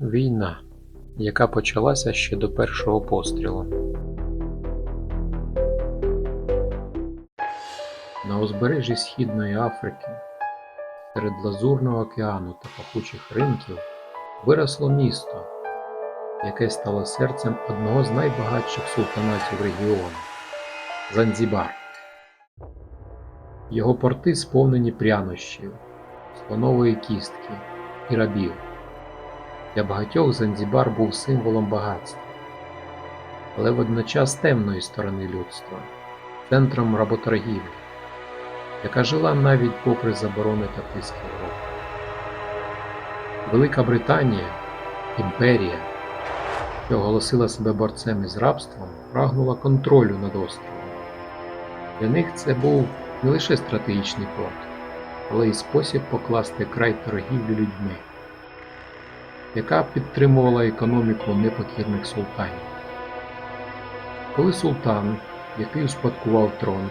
Війна, яка почалася ще до першого пострілу. На узбережжі Східної Африки, серед Лазурного океану та пахучих ринків, виросло місто, яке стало серцем одного з найбагатших султанатів регіону Занзібар. Його порти сповнені прянощів, слонової кістки і рабів. Для багатьох Занзібар був символом багатства, але водночас темної сторони людства, центром работоргівлі, яка жила навіть попри заборони та тиск Європи. Велика Британія, імперія, що оголосила себе борцем із рабством, прагнула контролю над островом. Для них це був не лише стратегічний порт, але й спосіб покласти край торгівлі людьми яка підтримувала економіку непокірних султанів. Коли султан, який успадкував трон,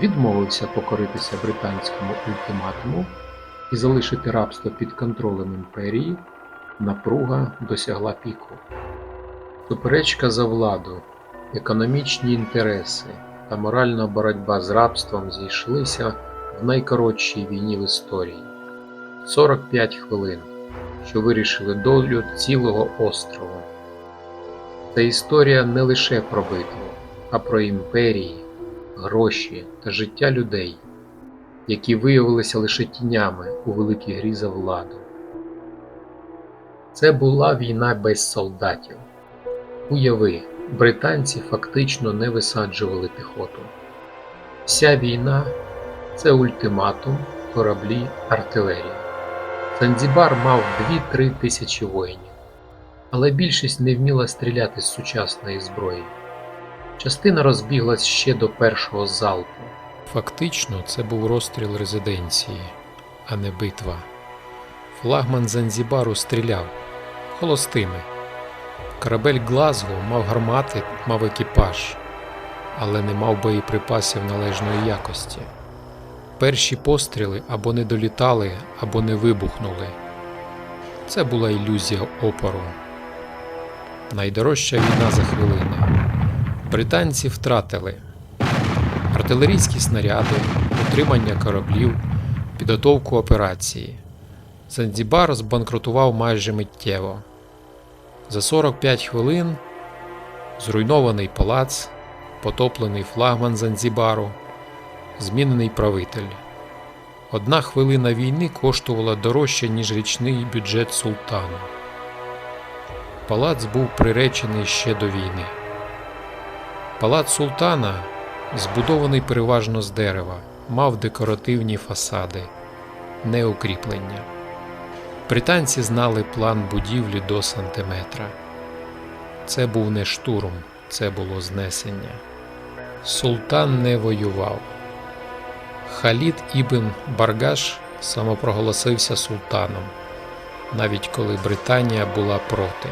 відмовився покоритися британському ультиматуму і залишити рабство під контролем імперії, напруга досягла піку. Суперечка за владу, економічні інтереси та моральна боротьба з рабством зійшлися в найкоротшій війні в історії 45 хвилин що вирішили долю цілого острова. Це історія не лише про битву, а про імперії, гроші та життя людей, які виявилися лише тінями у великій грі за владу. Це була війна без солдатів. Уяви, британці фактично не висаджували піхоту. Вся війна це ультиматум, кораблі, артилерія. Занзібар мав 2-3 тисячі воїнів, але більшість не вміла стріляти з сучасної зброї. Частина розбіглась ще до першого залпу. Фактично, це був розстріл резиденції, а не битва. Флагман Занзібару стріляв холостими. Корабель Глазго мав гармати, мав екіпаж, але не мав боєприпасів належної якості. Перші постріли або не долітали, або не вибухнули. Це була ілюзія опору. Найдорожча війна за хвилину. Британці втратили артилерійські снаряди, утримання кораблів, підготовку операції. Занзібар збанкрутував майже миттєво. За 45 хвилин зруйнований палац, потоплений флагман Занзібару, змінений правитель. Одна хвилина війни коштувала дорожче, ніж річний бюджет султану. Палац був приречений ще до війни. Палац султана, збудований переважно з дерева, мав декоративні фасади, не укріплення. Британці знали план будівлі до сантиметра. Це був не штурм, це було знесення. Султан не воював. Халід Ібн Баргаш самопроголосився султаном, навіть коли Британія була проти.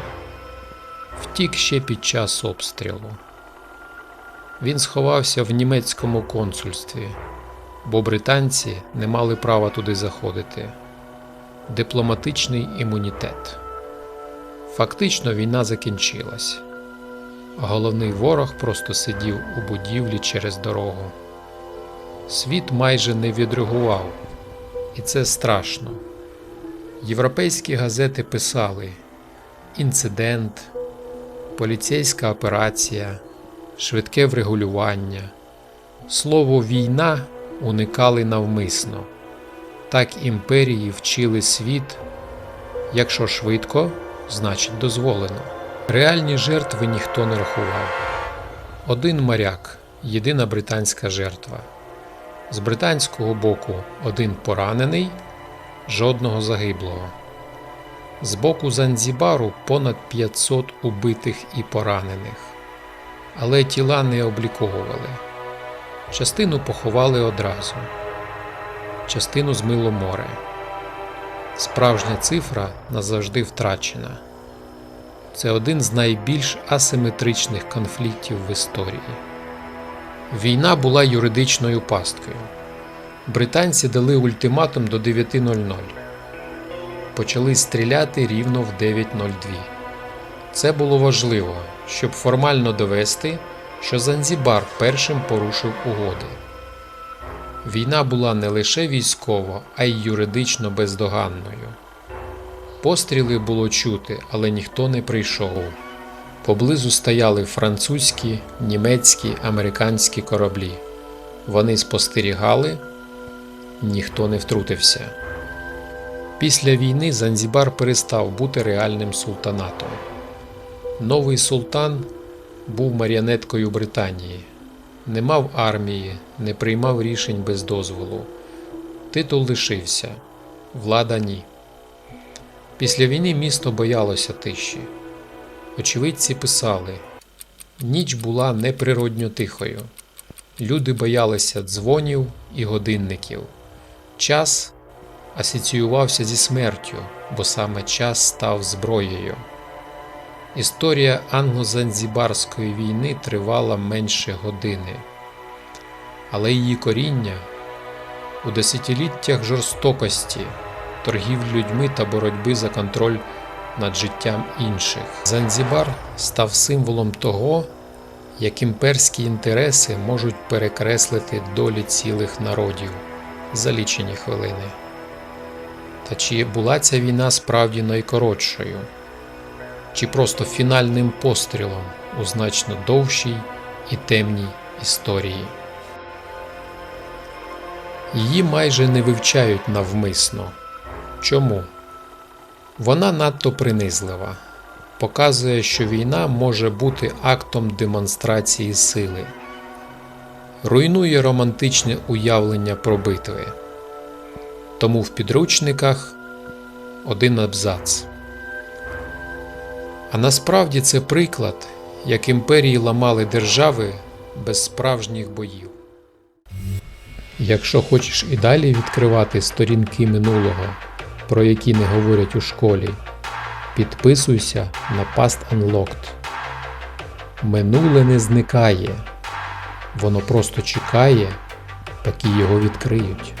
Втік ще під час обстрілу. Він сховався в німецькому консульстві, бо британці не мали права туди заходити. Дипломатичний імунітет. Фактично війна закінчилась. Головний ворог просто сидів у будівлі через дорогу. Світ майже не відреагував, і це страшно. Європейські газети писали: інцидент, поліцейська операція, швидке врегулювання. Слово війна уникали навмисно. Так імперії вчили світ, якщо швидко, значить дозволено. Реальні жертви ніхто не рахував. Один моряк, єдина британська жертва. З британського боку один поранений, жодного загиблого. З боку Занзібару понад 500 убитих і поранених. Але тіла не обліковували. Частину поховали одразу, частину змило море. Справжня цифра назавжди втрачена. Це один з найбільш асиметричних конфліктів в історії. Війна була юридичною пасткою. Британці дали ультиматум до 9.00. почали стріляти рівно в 9.02. Це було важливо, щоб формально довести, що Занзібар першим порушив угоди. Війна була не лише військово, а й юридично бездоганною. Постріли було чути, але ніхто не прийшов. Поблизу стояли французькі, німецькі, американські кораблі. Вони спостерігали, ніхто не втрутився. Після війни Занзібар перестав бути реальним султанатом. Новий султан був маріонеткою Британії, не мав армії, не приймав рішень без дозволу. Титул лишився, влада ні. Після війни місто боялося тиші. Очевидці писали: ніч була неприродньо тихою. Люди боялися дзвонів і годинників. Час асоціювався зі смертю, бо саме час став зброєю. Історія англо-занзібарської війни тривала менше години, але її коріння у десятиліттях жорстокості, торгів людьми та боротьби за контроль над життям інших. Занзібар став символом того, як імперські інтереси можуть перекреслити долі цілих народів за лічені хвилини. Та чи була ця війна справді найкоротшою, чи просто фінальним пострілом у значно довшій і темній історії? Її майже не вивчають навмисно. Чому? Вона надто принизлива, показує, що війна може бути актом демонстрації сили, руйнує романтичне уявлення про битви. Тому в підручниках один абзац. А насправді це приклад, як імперії ламали держави без справжніх боїв. Якщо хочеш і далі відкривати сторінки минулого, про які не говорять у школі, підписуйся на Past Unlocked. Минуле не зникає, воно просто чекає, поки його відкриють.